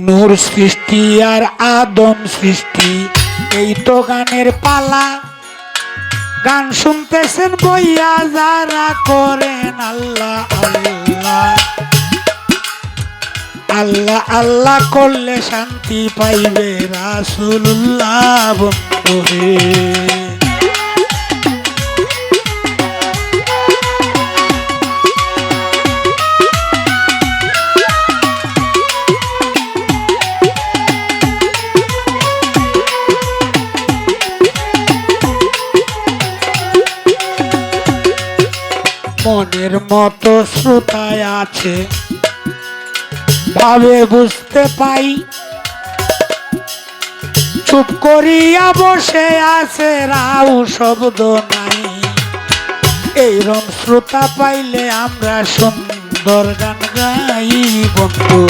নূর সৃষ্টি আর আদম সৃষ্টি। এই তো গানের পালা। গান শুনতেছেন বইয়া, যারা করেন আল্লাহ আল্লাহ। আল্লাহ আল্লাহ করলে শান্তি পাইবে রাসুল্লাহ বন্ধু মনের মতো শ্রোতায় আছে। ভাবে বুঝতে পাই। চুপ করিয়া বসে আছে রাউ শব্দ নাই। এইরম শ্রোতা পাইলে আমরা সুন্দর গান গাই বন্ধু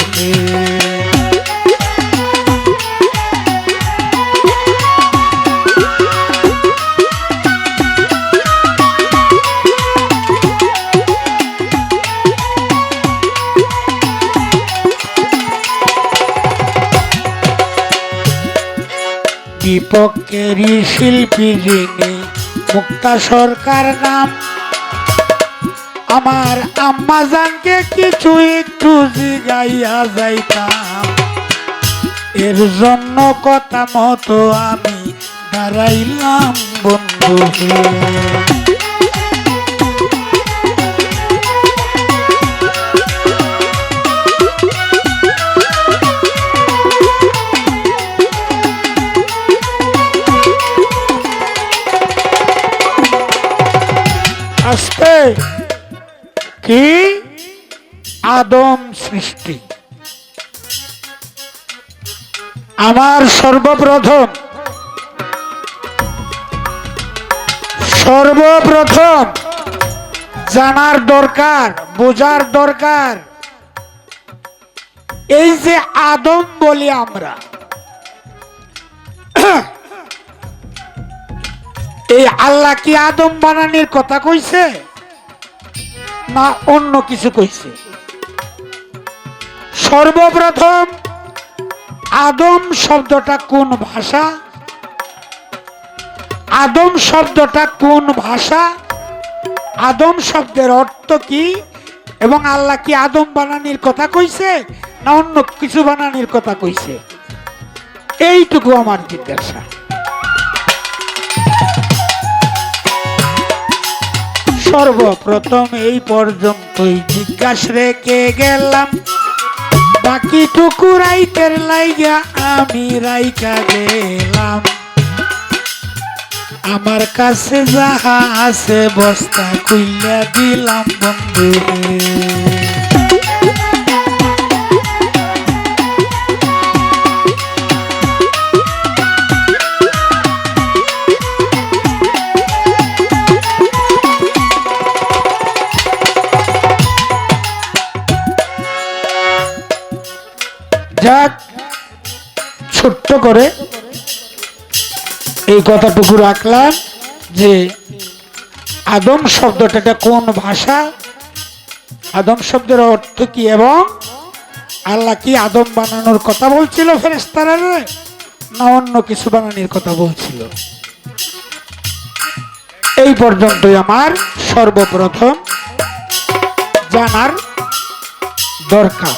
বিপক্ষেরই শিল্পী যিনি, মুক্তা সরকার নাম। আমার আম্মা জানকে কিছু একটু জিগাইয়া যাইতাম। এর জন্য কথা মতো আমি দাঁড়াইলাম বন্ধু কি? আদম সৃষ্টি। আমার সর্বপ্রথম। সর্বপ্রথম জানার দরকার, বোঝার দরকার। এই যে আদম বলি আমরা, এই আল্লাহ কি আদম বানানির কথা কইছে? না অন্য কিছু কইছে। সর্বপ্রথম আদম শব্দটা কোন ভাষা? আদম শব্দটা কোন ভাষা? আদম শব্দের অর্থ কি? এবং আল্লাহ কি আদম বানানির কথা কইছে না অন্য কিছু বানানির কথা কইছে? এইটুকু আমার জিজ্ঞাসা। সর্বপ্রথম এই পর্যন্তই জিজ্ঞাস রেখে গেলাম বাকিটুকু রাইতের লাইগা আমি রাইকা গেলাম। আমার কাছে যাহা আছে বস্তা খুইলা দিলাম বন্ধু যাক, ছোট্ট করে এই কথাটুকু রাখলাম যে আদম শব্দটা কোন ভাষা? আদম শব্দের অর্থ কি এবং আল্লাহ কি আদম বানানোর কথা বলছিল ফেরেস্তারা না অন্য কিছু বানানোর কথা বলছিল? এই পর্যন্তই আমার সর্বপ্রথম জানার দরকার।